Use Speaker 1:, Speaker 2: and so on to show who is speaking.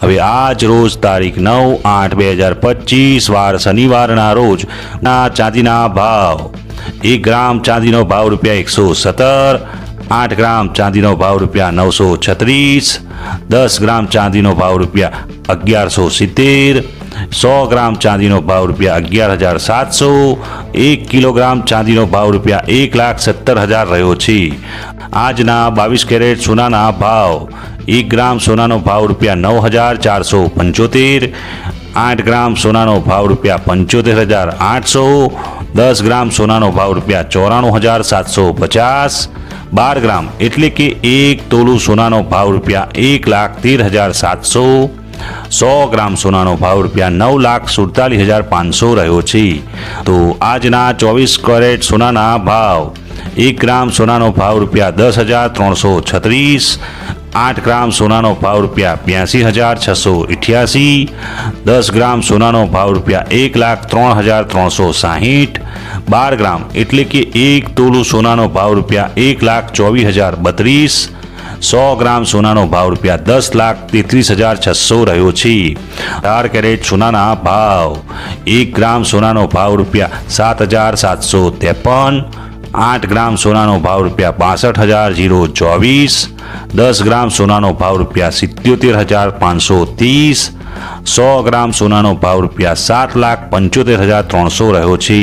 Speaker 1: હવે આજ રોજ તારીખ નવ આઠ બે હજાર પચીસ વાર શનિવારના રોજ ના ચાંદીના ભાવ એક ગ્રામ ચાંદીનો ભાવ રૂપિયા એકસો સત્તર આઠ ગ્રામ ચાંદીનો ભાવ રૂપિયા નવસો છત્રીસ દસ ગ્રામ ચાંદીનો ભાવ રૂપિયા અગિયારસો સિત્તેર सौ ग्राम चांदी भाव रुपया अगियार हज़ार सात सौ एक किलोग्राम चांदी भाव रुपया एक लाख सत्तर हज़ार रो आज बीस कैरेट सोना भाव एक ग्राम सोना भाव रुपया नौ हज़ार चार सौ पंचोतेर आठ ग्राम सोना भाव रुपया पंचोतेर हज़ार आठ सौ दस ग्राम सोना भाव रुपया चौराणु हज़ार सात सौ पचास बार ग्राम एट्ले कि एक तोलू सोना भाव रुपया एक लाख तेर हज़ार सात सौ 100 ग्राम सोनानो भाव रुपया 947500 રહ્યો છે તો આજ ના 24 કారెટ સોનાના ભાવ 1 ગ્રામ સોનાનો ભાવ રૂપિયા 10336 8 ગ્રામ સોનાનો ભાવ રૂપિયા 82688 10 ગ્રામ સોનાનો ભાવ રૂપિયા 103360 12 ગ્રામ એટલે કે એક તુલુ સોનાનો ભાવ રૂપિયા 124032 સો ગ્રામ સોનાનો ભાવ રૂપિયા દસ લાખ તેત્રીસ હજાર છસો રહ્યો છે અઢાર કેરેટ સોનાના ભાવ એક ગ્રામ સોનાનો ભાવ રૂપિયા સાત હજાર સાતસો ત્રેપન આઠ ગ્રામ સોનાનો ભાવ રૂપિયા બાસઠ હજાર જીરો ચોવીસ દસ ગ્રામ સોનાનો ભાવ રૂપિયા સિત્યોતેર હજાર પાંચસો ત્રીસ સો ગ્રામ સોનાનો ભાવ રૂપિયા સાત લાખ પંચોતેર હજાર ત્રણસો રહ્યો છે